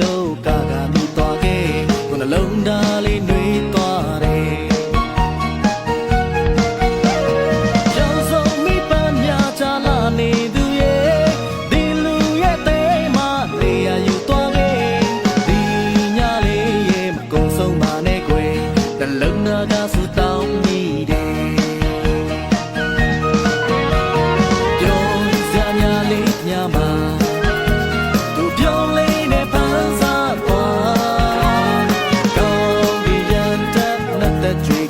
လောကကမြူသွားခဲ့ကိုနှလုံးသား န်းစား